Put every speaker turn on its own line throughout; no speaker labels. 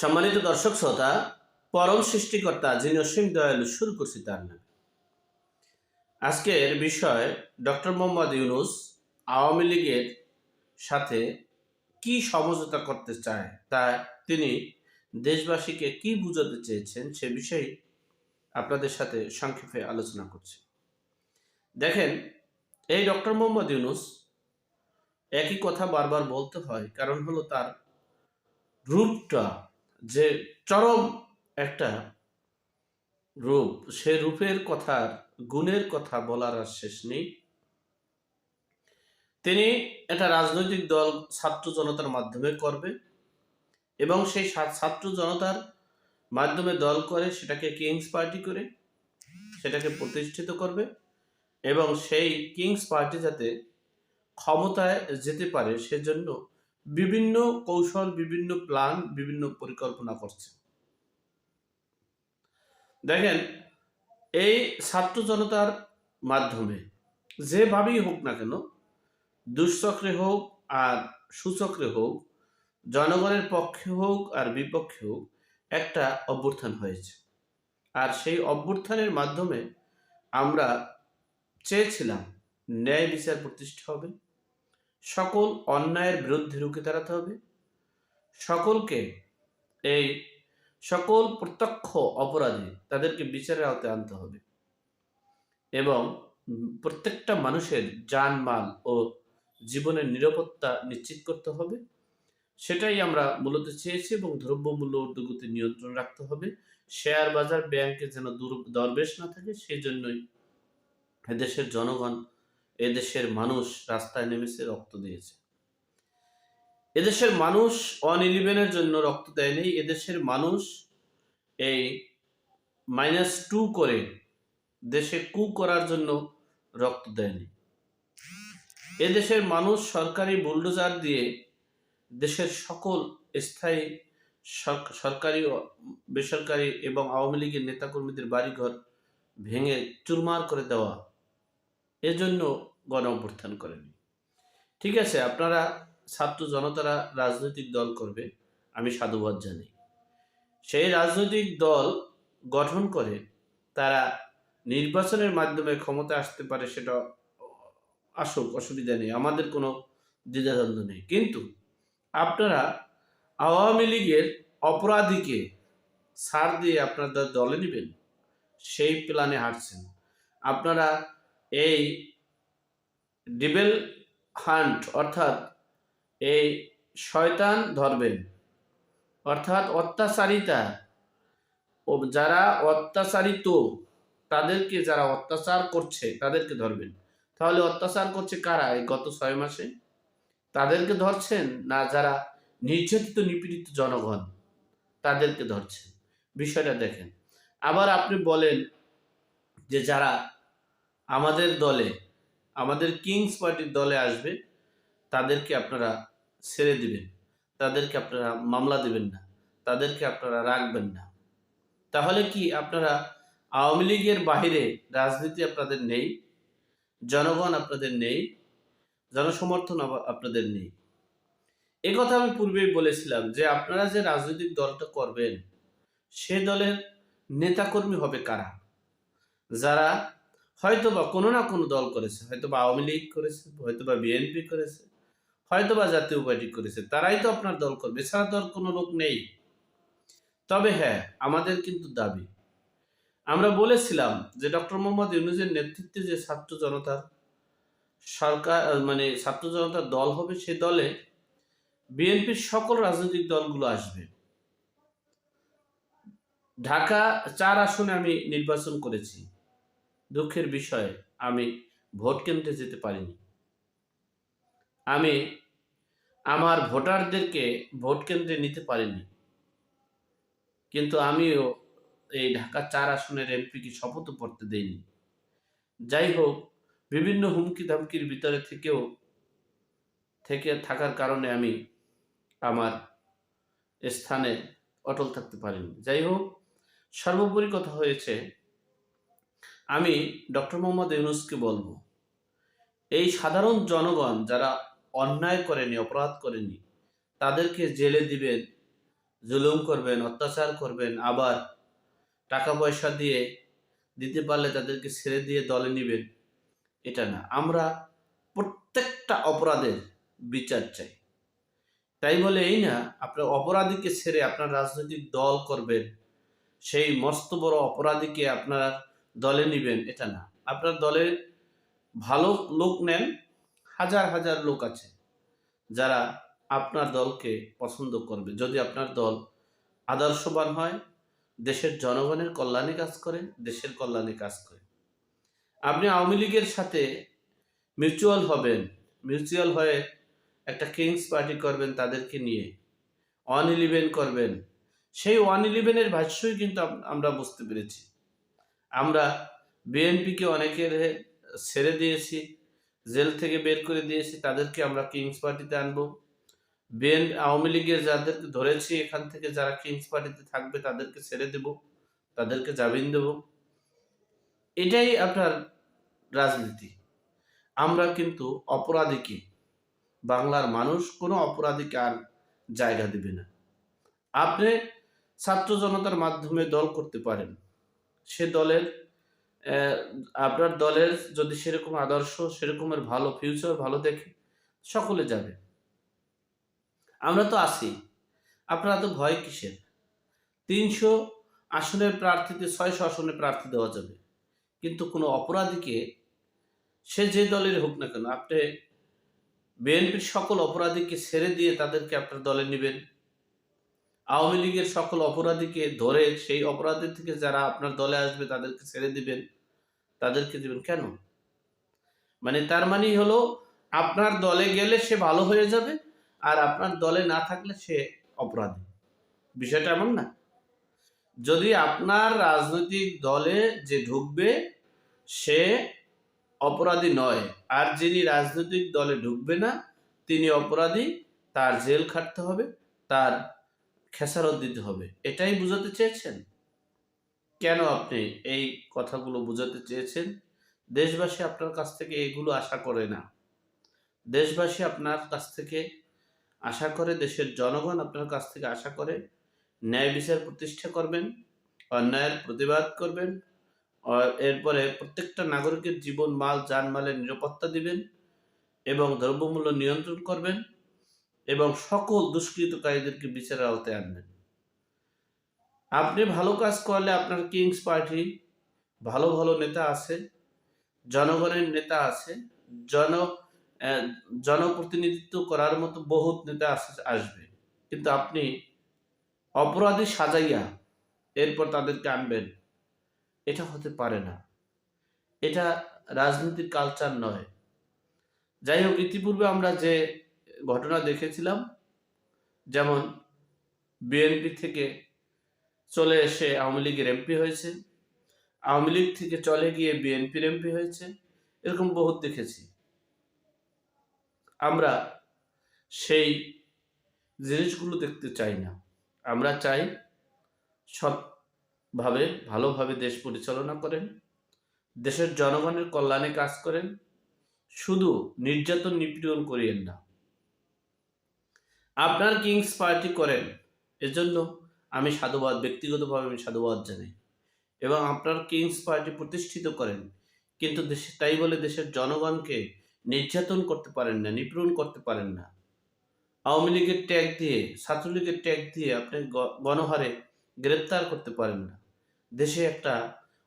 সম্মানিত দর্শক শ্রোতা, পরম সৃষ্টিকর্তা যিনি অসীম দয়ালু শুরু করছি তার নামে। আজকের বিষয় ডক্টর মোহাম্মদ ইউনুস আওয়ামী লীগের সাথে কি সমঝোতা করতে চায়, তা তিনি দেশবাসীকে কি বুঝাতে চেয়েছেন সে বিষয়ে আপনাদের সাথে সংক্ষেপে আলোচনা করছি। দেখেন, এই ডক্টর মোহাম্মদ ইউনুস একই কথা বারবার বলতে হয়, কারণ হলো তার রূপটা যে চরম একটা রূপ, সে রূপের কথার গুণের কথা বলার আর শেষ নেই। তিনি একটা রাজনৈতিক দল ছাত্র জনতার মাধ্যমে করবে এবং সেই ছাত্র জনতার মাধ্যমে দল করে সেটাকে কিংস পার্টি করে, সেটাকে প্রতিষ্ঠিত করবে এবং সেই কিংস পার্টি যাতে ক্ষমতায় যেতে পারে সেজন্য বিভিন্ন কৌশল, বিভিন্ন প্ল্যান বিভিন্ন পরিকল্পনা করছে। দেখেন, এই ছাত্র জনতার মাধ্যমে যেভাবেই হোক না কেন দুশ্চক্রে হোক আর সুচক্রে হোক, জনগণের পক্ষে হোক আর বিপক্ষে হোক, একটা অভ্যুত্থান হয়েছে। আর সেই অভ্যুত্থানের মাধ্যমে আমরা চেয়েছিলাম ন্যায় বিচার প্রতিষ্ঠা হবে। সকল অন্যায়ের বিরুদ্ধে রুখে দাঁড়াতে হবে। সকলকে এই সকল প্রত্যক্ষ অপরাধী তাদেরকে বিচারের আওতায় আনতে হবে এবং প্রত্যেকটা মানুষের যান জানমাল ও জীবনের নিরাপত্তা নিশ্চিত করতে হবে। সেটাই আমরা মূলত চেয়েছি এবং দ্রব্যমূল্য ঊর্ধ্বগতি নিয়ন্ত্রণ রাখতে হবে। শেয়ার বাজার ব্যাংকে যেন দুর- দরবেশ না থাকে সেই জন্যই দেশের জনগণ এদেশের মানুষ রাস্তায় নেমেছে, রক্ত দিয়েছে। এদেশের মানুষ ওয়ান ইলেভেনের জন্য রক্ত দেয়নি। এদেশের মানুষ এই মাইনাস টু করে দেশে কু করার জন্য রক্ত দেয়নি। এদেশের মানুষ সরকারি বুলডোজার দিয়ে দেশের সকল স্থায়ী সরক- সরকারি বেসরকারি এবং আওয়ামী লীগের নেতাকর্মীদের বাড়িঘর ভেঙে চুরমার করে দেওয়া। এজন্য গণ অভ্যুত্থান করেনি ঠিক আছে, আপনারা ছাত্র জনতারা রাজনৈতিক দল করবে, আমি সাধুবাদ জানাই। সেই রাজনৈতিক দল গঠন করে তারা নির্বাচনের মাধ্যমে ক্ষমতা আসতে পারে সেটা আসুক, অসুবিধা নেই, আমাদের কোনো দ্বিধাদ্বন্দ্ব নেই। কিন্তু আপনারা আওয়ামী লীগের অপরাধীকে ছাড় দিয়ে আপনারা দলে নেবেন, সেই প্ল্যানে হাঁটছেন। আপনারা এই ডিবেল হান্ট অর্থাৎ এই শয়তান ধরবেন অর্থাৎ অত্যাচারিতা। ও যারা অত্যাচারিত, তাদেরকে যারা অত্যাচার করছে, তাদেরকে ধরবেন। তাহলে অত্যাচার করছে কারা এই গত ছয় মাসে? তাদেরকে ধরছেন না যারা নির্যাতিত, নিপীড়িত জনগণ? তাদেরকে ধরছেন বিষয়টা দেখেন। আবার আপনি বলেন যে যারা আমাদের দলে আমাদের কিংস পার্টির দলে আসবে, তাদেরকে আপনারা ছেড়ে দিবেন, তাদেরকে আপনারা মামলা দেবেন না, তাদেরকে আপনারা রাখবেন না। তাহলে কি আপনারা আওয়ামী লীগের বাহিরে রাজনীতি আপনাদের নেই, জনগণ আপনাদের নেই, জনসমর্থন আপনাদের নেই? এ কথা আমি পূর্বেই বলেছিলাম যে আপনারা যে রাজনৈতিক দলটা করবেন, সে দলের নেতাকর্মী হবে কারা? যারা হয়তো বা কোনো না কোনো দল করেছে হয়তো বা আওয়ামী লীগ করেছে হয়তো বা বিএনপি করেছে হয়তো বা জাতীয় পার্টি করেছে, তারাই তো আপনার দল করবে, এছাড়া দল কোনো লোক নেই। তবে হ্যাঁ আমাদের কিন্তু দাবি। আমরা বলেছিলাম যে ডক্টর মোহাম্মদ ইউনুসের নেতৃত্বে যে ছাত্র জনতার সরকার মানে ছাত্র জনতার দল হবে, সে দলে বিএনপির সকল রাজনৈতিক দলগুলো আসবে। ঢাকা চার আসনে আমি নির্বাচন করেছি। দুঃখের বিষয় আমি ভোট কেন্দ্রে যেতে পারিনি। আমি আমার ভোটারদেরকে ভোট কেন্দ্রে নিতে পারিনি। কিন্তু আমিও এই ঢাকা চার আসনের এমপিকে শপথ পড়তে দেইনি। যাই হোক, বিভিন্ন হুমকি ধামকির ভিতরে থেকেও, থেকে থাকার কারণে আমি আমার স্থানে অটল থাকতে পারিনি। যাই হোক, সর্বোপরি কথা হয়েছে আমি ডক্টর মোহাম্মদ ইউনুসকে বলব, এই সাধারণ জনগণ যারা অন্যায় করেনি, অপরাধ করেনি, তাদেরকে জেলে দিবেন, জুলুম করবেন, অত্যাচার করবেন, আবার টাকা পয়সা দিয়ে দিতে পারলে তাদেরকে ছেড়ে দিয়ে দলে নেবেন, এটা না। আমরা প্রত্যেকটা অপরাধের বিচার চাই। তাই বলে এই না, আপনার অপরাধীকে ছেড়ে আপনার রাজনৈতিক দল করবেন, সেই মস্ত বড় অপরাধীকে আপনার দলে নেবেন, এটা না। আপনার দলে ভালো লোক নেন, হাজার হাজার লোক আছে যারা আপনার দলকে পছন্দ করবে। যদি আপনার দল আদর্শবান হয়, দেশের জনগণের কল্যাণে কাজ করে, দেশের কল্যাণে কাজ করে। আপনি আওয়ামী লীগের সাথে মিউচুয়াল হবেন, মিউচুয়াল হয়ে একটা কিংস পার্টি করবেন তাদেরকে নিয়ে, ওয়ান ইলেভেন করবেন। সেই ওয়ান ইলেভেনের ভাষ্যই কিন্তু আমরা বুঝতে পেরেছি। আমরা বিএনপিকে অনেকের ছেড়ে দিয়েছি, জেল থেকে বের করে দিয়েছি, তাদেরকে আমরা কিংস পার্টিতে আনব। বিএন আওয়ামী লীগের যাদেরকে ধরেছি এখান থেকে যারা কিংস পার্টিতে থাকবে তাদেরকে ছেড়ে দেব, তাদেরকে জামিন দেব। এটাই আপনার রাজনীতি। আমরা কিন্তু অপরাধীকে, বাংলার মানুষ কোনো অপরাধীকে আর জায়গা দেবে না। আপনি ছাত্র জনতার মাধ্যমে দল করতে পারেন। সে দলের আপনার দলের যদি সেরকম আদর্শ, সেরকমের ভালো ফিউচার ভালো দেখে, সকলে যাবে। আমরা তো আছি। আপনারা তো ভয় কিসের? তিনশো আসনের প্রার্থীতে, ছয়শো আসনে প্রার্থী দেওয়া যাবে। কিন্তু কোনো অপরাধীকে, সে যে দলের হোক না কেন, আপনি বিএনপির সকল অপরাধীকে ছেড়ে দিয়ে তাদেরকে আপনার দলে নেবেন। আওয়ামী লীগের সকল অপরাধীকে ধরে সেই অপরাধী থেকে যারা আপনার দলে আসবে তাদেরকে ছেড়ে দিবেন, তাদেরকে দিবেন কেন? মানে তার মানেই হলো আপনার দলে গেলে সে ভালো হয়ে যাবে আর আপনার দলে না থাকলে সে অপরাধী। বিষয়টা এমন না। যদি আপনার রাজনৈতিক দলে যে ঢুকবে, সে অপরাধী নয়। আর যিনি রাজনৈতিক দলে ঢুকবে না, তিনি অপরাধী, তার জেল খাটতে হবে, তার খেসারত দিতে হবে। এটাই বুঝাতে চেয়েছেন? কেন আপনি এই কথাগুলো বুঝাতে চেয়েছেন? দেশবাসী আপনার কাছ থেকে এগুলো আশা করে না। দেশবাসী আপনার কাছ থেকে আশা করে, দেশের জনগণ আপনার কাছ থেকে আশা করে, ন্যায় বিচার প্রতিষ্ঠা করবেন, অন্যায়ের প্রতিবাদ করবেন এরপরে প্রত্যেকটা নাগরিকের জীবন, মাল, যানমালের নিরাপত্তা দিবেন এবং দ্রব্যমূল্য নিয়ন্ত্রণ করবেন। এবং সকল দুষ্কৃতকারীদেরকে বিচারের আওতায় আনবেন। আপনি ভালো কাজ করলে আপনার কিংস পার্টি ভালো ভালো নেতা আছে, জনগণের নেতা আছে, জন জনপ্রতিনিধিত্ব করার মতো বহুত নেতা আসে, আসবে। কিন্তু আপনি অপরাধী সাজাইয়া এরপর তাদেরকে আনবেন, এটা হতে পারে না। এটা রাজনীতির কালচার নয়। যাই হোক, ইতিপূর্বে আমরা যে ঘটনা দেখেছিলাম। যেমন বিএনপি থেকে চলে এসে আওয়ামী লীগের এমপি হয়েছে। আওয়ামী লীগ থেকে চলে গিয়ে বিএনপির এমপি হয়েছে। এরকম বহুত দেখেছি। আমরা সেই জিনিসগুলো দেখতে চাই না। আমরা চাই সৎভাবে, ভালোভাবে দেশ পরিচালনা করেন। দেশের জনগণের কল্যাণে কাজ করেন। শুধু নির্যাতন নিপীড়ন করিয়েন না। আপনার কিংস পার্টি করেন, এজন্য আমি সাধুবাদ, ব্যক্তিগতভাবে আমি সাধুবাদ জানাই। এবং আপনার কিংস পার্টি প্রতিষ্ঠিত করেন, কিন্তু দেশে তাই বলে দেশের জনগণকে নির্যাতন করতে পারেন না, নিপীড়ন করতে পারেন না। আওয়ামী লীগের ট্যাগ দিয়ে, ছাত্রলীগের ট্যাগ দিয়ে আপনি গণহারে গ্রেপ্তার করতে পারেন না। দেশে একটা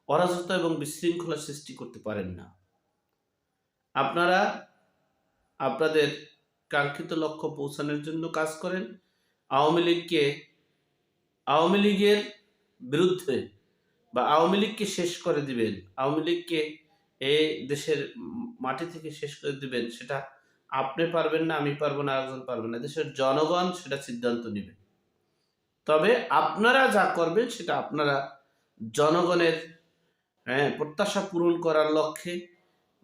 অরাজকতা এবং বিশৃঙ্খলা সৃষ্টি করতে পারেন না। আপনারা, আপনাদের কাঙ্ক্ষিত লক্ষ্য পৌঁছানোর জন্য কাজ করেন। আওয়ামী লীগকে, আওয়ামী লীগের বিরুদ্ধে বা আওয়ামী লীগকে শেষ করে দিবেন, আওয়ামী লীগকে এই দেশের মাটি থেকে শেষ করে দিবেন, সেটা আপনি পারবেন না, আমি পারব না একজন পারবেন না। দেশের জনগণ সেটা সিদ্ধান্ত নেবে। তবে আপনারা যা করবেন, সেটা আপনারা জনগণের হ্যাঁ প্রত্যাশা পূরণ করার লক্ষ্যে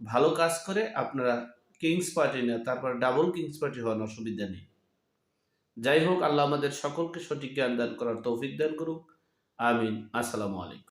ভালো কাজ করে আপনারা কিংস পার্টি না, তারপর ডাবল কিংস পার্টি হওয়ার অসুবিধা নেই। যাই হোক, আল্লাহ আমাদের সকলকে সঠিক জ্ঞান দান করার তৌফিক দান করুক। আমিন। আসসালামু আলাইকুম।